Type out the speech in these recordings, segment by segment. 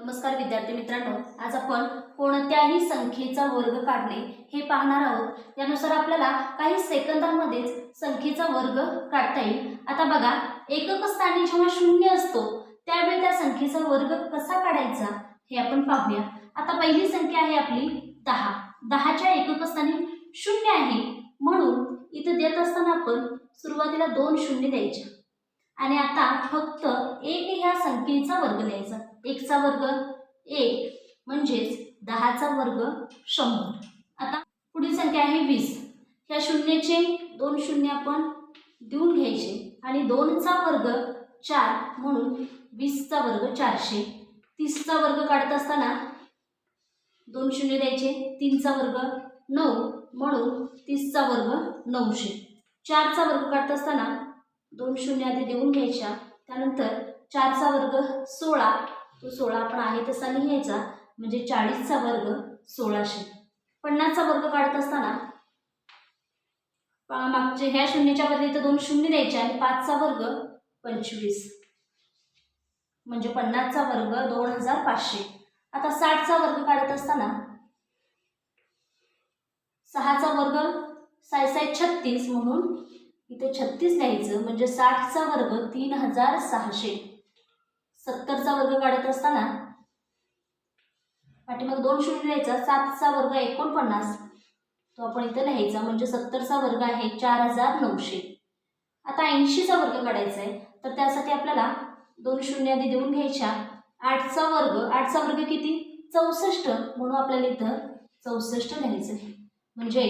नमस्कार विद्यार्थी मित्रांनो आज आपण कोणत्याही संख्येचा वर्ग काढणे हे पाहणार आहोत. यानुसार आपल्याला काही सेकंदांमध्येच संख्येचा वर्ग काढता येईल. आता बघा एकक स्थानी जेव्हा शून्य असतो त्यावेळी त्या संख्येचा वर्ग कसा काढायचा हे आपण पाहूया. आता पहिली संख्या आहे आपली दहा. दहाच्या एकक स्थानी शून्य आहे. म्हणून इथं देत असताना आपण सुरुवातीला दोन शून्य द्यायचे. आणि आता फक्त एक ह्या संख्येचा वर्ग लिहायचा. एकचा वर्ग एक म्हणजेच दहाचा वर्ग शंभर. आता पुढील संख्या आहे वीस. ह्या शून्याचे दोन शून्य आपण देऊन घ्यायचे. आणि दोनचा वर्ग चार म्हणून वीसचा वर्ग चारशे. तीसचा वर्ग काढत असताना दोन शून्य द्यायचे. तीनचा वर्ग नऊ म्हणून तीसचा वर्ग नऊशे. चारचा वर्ग काढत असताना दोन शून्य आधी देऊन घ्यायच्या. त्यानंतर चारचा वर्ग सोळा तो सोळा आपण आहे तसा लिहायचा म्हणजे चाळीसचा वर्ग सोळाशे. पन्नासचा वर्ग काढत असताना मागचे ह्या शून्याच्या बदली इथं दोन शून्य द्यायचे आणि पाचचा वर्ग पंचवीस. म्हणजे पन्नासचा वर्ग दोन हजार पाचशे. आता साठचा वर्ग काढत असताना सहाचा वर्ग साय साय छत्तीस म्हणून इथे छत्तीस लिहायचं म्हणजे साठचा वर्ग तीन हजार सहाशे. सत्तरचा वर्ग काढत असताना पाठीमाग दोन शून्य द्यायचा सातचा वर्ग एकोणपन्नास. तो आपण इथं लिहायचा म्हणजे सत्तरचा वर्ग आहे चार हजार नऊशे. आता ऐंशीचा वर्ग काढायचा आहे तर त्यासाठी आपल्याला दोन शून्य आधी देऊन घ्यायच्या. आठचा वर्ग आठचा वर्ग किती? चौसष्ट. म्हणून आपल्याला इथं चौसष्ट लिहायचं आहे. म्हणजे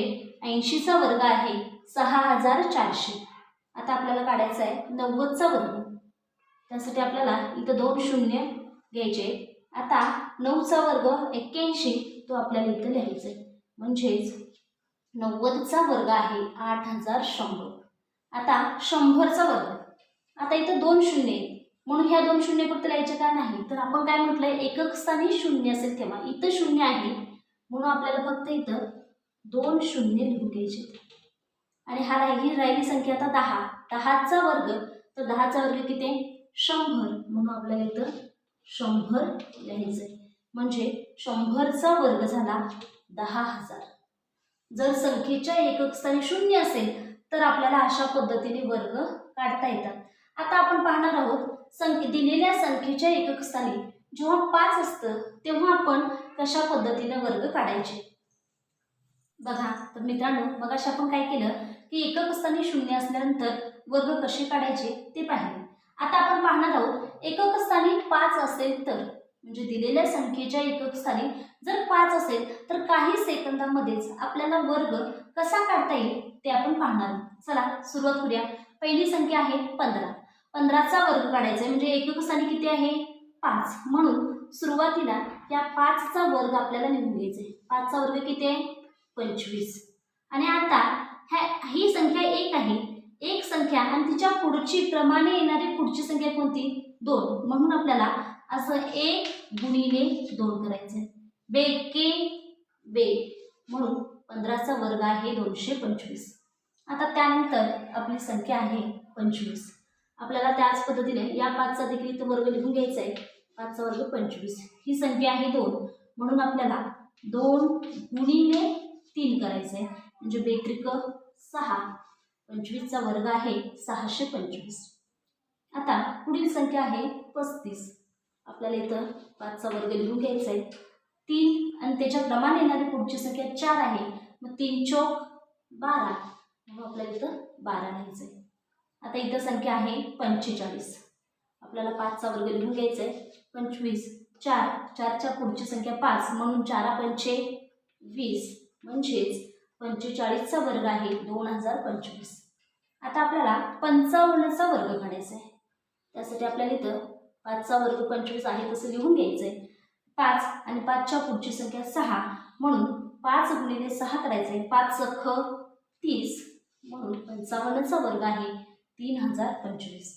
ऐंशीचा वर्ग आहे सहा हजार चारशे. आता आपल्याला काढायचा आहे नव्वदचा वर्ग. त्यासाठी आपल्याला इथं दोन शून्य घ्यायचे आता नऊचा वर्ग एक्क्याऐंशी तो आपल्याला इथं लिहायचा आहे. म्हणजेच नव्वदचा वर्ग आहे आठ हजार शंभर. आता शंभरचा वर्ग. आता इथं दोन शून्य आहेत. म्हणून ह्या दोन शून्य फक्त लिहायचे का नाही? तर आपण काय म्हटलंय? एकक स्थानी शून्य असेल तेव्हा. इथं शून्य आहे. म्हणून आपल्याला फक्त इथं दोन शून्य लिहून घ्यायचे आणि हा राहिली राहिली संख्या आता दहा. दहाचा वर्ग. तर दहाचा वर्ग किती आहे? शंभर. म्हणून आपल्याला इथं शंभर लिहायचं आहे म्हणजे शंभरचा वर्ग झाला दहा हजार. जर संख्येच्या एकक स्थानी शून्य असेल तर आपल्याला अशा पद्धतीने वर्ग काढता येतात. आता आपण पाहणार आहोत संख्ये दिलेल्या संख्येच्या एकक स्थानी जेव्हा पाच असतं तेव्हा आपण कशा पद्धतीने वर्ग काढायचे? बघा तर मित्रांनो मग अशा आपण काय केलं की एकक स्थानी शून्य असल्यानंतर वर्ग कसे काढायचे ते पाहिले. आता आपण पाहणार आहोत एकक स्थानी पाच असेल तर म्हणजे दिलेल्या संख्येच्या एकक स्थानी जर पाच असेल तर काही सेकंदामध्येच आपल्याला वर्ग कसा काढता येईल ते आपण पाहणार आहोत. चला सुरुवात करूया. पहिली संख्या आहे पंधरा. पंधराचा वर्ग काढायचा आहे म्हणजे एकक स्थानी किती आहे? पाच. म्हणून सुरुवातीला या पाचचा वर्ग आपल्याला लिहून घ्यायचा आहे. पाचचा वर्ग किती आहे? पंचवीस. आणि आता ह्या ही संख्या एक आहे एक संख्या आणि तिच्या पुढची क्रमाने येणारी पुढची संख्या कोणती? दोन. म्हणून आपल्याला असं एक गुणिले दोन करायचं आहे बेके बे. म्हणून पंधराचा वर्ग आहे दोनशे पंचवीस. आता त्यानंतर आपली संख्या आहे पंचवीस. आपल्याला त्याच पद्धतीने या पाचचा देखील इथं वर्ग लिहून घ्यायचा आहे पाचचा वर्ग पंचवीस. ही संख्या आहे दोन. म्हणून आपल्याला दोन गुणिले तीन करायचं आहे म्हणजे बेत्रिक सहा. पंचवीसचा वर्ग आहे सहाशे पंचवीस. आता पुढील संख्या आहे पस्तीस. आपल्याला इथं पाचचा वर्ग लिहून घ्यायचा आहे. तीन आणि त्याच्या क्रमाने येणारी पुढची संख्या चार आहे. मग तीन चौक बारा. मग आपल्याला इथं बारा लिहायचं आहे. आता इथं संख्या आहे पंचेचाळीस. आपल्याला पाचचा वर्ग लिहून घ्यायचा आहे. पंचवीस चार. चारच्या पुढची संख्या पाच. म्हणून चारा पंचे वीस म्हणजेच पंचेचाळीसचा वर्ग आहे दोन हजार पंचवीस. आता आपल्याला पंचावन्नचा वर्ग काढायचा आहे. त्यासाठी आपल्याला इथं पाचचा वर्ग पंचवीस आहे तसं लिहून घ्यायचं आहे पाच आणि पाचच्या पुढची संख्या सहा. म्हणून पाच गुणिले सहा करायचं आहे पाच सख तीस. म्हणून पंचावन्नचा वर्ग आहे तीन हजार पंचवीस.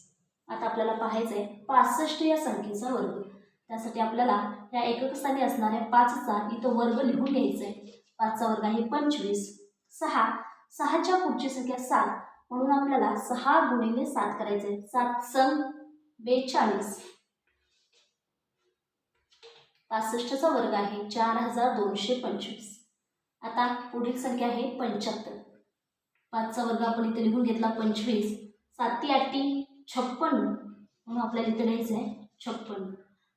आता आपल्याला पाहायचं आहे पासष्ट या संख्येचा वर्ग. त्यासाठी आपल्याला या एकक स्थानी असणाऱ्या पाचचा इथं वर्ग लिहून घ्यायचा आहे पाचचा वर्ग आहे पंचवीस. सहा. सहाच्या पुढची संख्या सात. म्हणून आपल्याला सहा गुणिले सात करायचे आहे. सात सन बेचाळीस. पासष्टचा वर्ग आहे चार हजार दोनशे पंचवीस. आता पुढील संख्या आहे पंच्याहत्तर. पाचचा वर्ग आपण इथे लिहून घेतला पंचवीस. साती आठी छप्पन्न. म्हणून आपल्याला इथे लिहायचं आहे छप्पन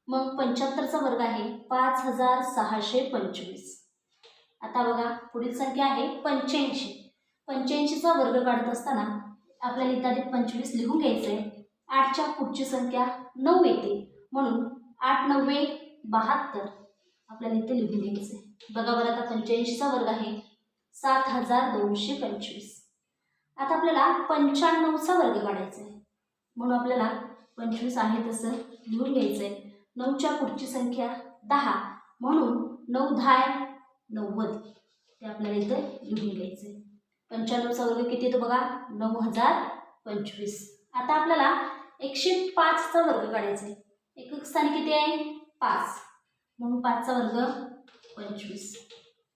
मग पंच्याहत्तरचा वर्ग आहे पाच हजार सहाशे पंचवीस. आता बघा पुढील संख्या आहे पंच्याऐंशी. पंच्याऐंशीचा वर्ग काढत असताना आपल्याला इथं आधी पंचवीस लिहून घ्यायचं आहे आठच्या पुढची संख्या नऊ येते. म्हणून आठ नव्वे बहात्तर आपल्याला इथे लिहून घ्यायचं आहे बघा बरं आता पंच्याऐंशीचा वर्ग आहे. सात हजार दोनशे पंचवीस. आता आपल्याला पंच्याण्णवचा वर्ग काढायचा आहे म्हणून आपल्याला पंचवीस आहे तसं लिहून घ्यायचं आहे नऊच्या पुढची संख्या दहा. म्हणून नऊ दहा नव्वद. ते आपल्याला इथं लिहून घ्यायचं आहे पंच्याण्णवचा वर्ग किती येतो बघा? नऊ हजार पंचवीस. आता आपल्याला एकशे पाचचा वर्ग काढायचा आहे एकक स्थानी किती आहे? पाच. म्हणून पाचचा वर्ग पंचवीस.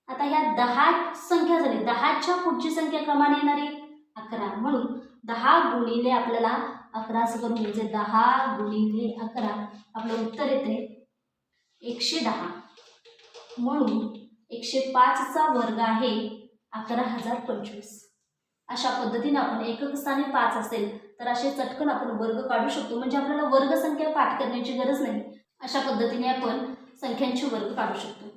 आता ह्या दहा संख्या झाली. दहाच्या पुढची संख्या क्रमाने येणारी अकरा. म्हणून दहा गुणिले आपल्याला अकरा असं करून घ्यायचं आहे. दहा गुणिले अकरा. आपलं उत्तर येते एकशे दहा. म्हणून एकशे पाचचा वर्ग आहे अकरा हजार पंचवीस. अशा पद्धतीने आपण एकक स्थानी पाच असेल तर असे चटकन आपण वर्ग काढू शकतो. म्हणजे आपल्याला वर्गसंख्या पाठ करण्याची गरज नाही. अशा पद्धतीने आपण संख्यांचे वर्ग काढू शकतो.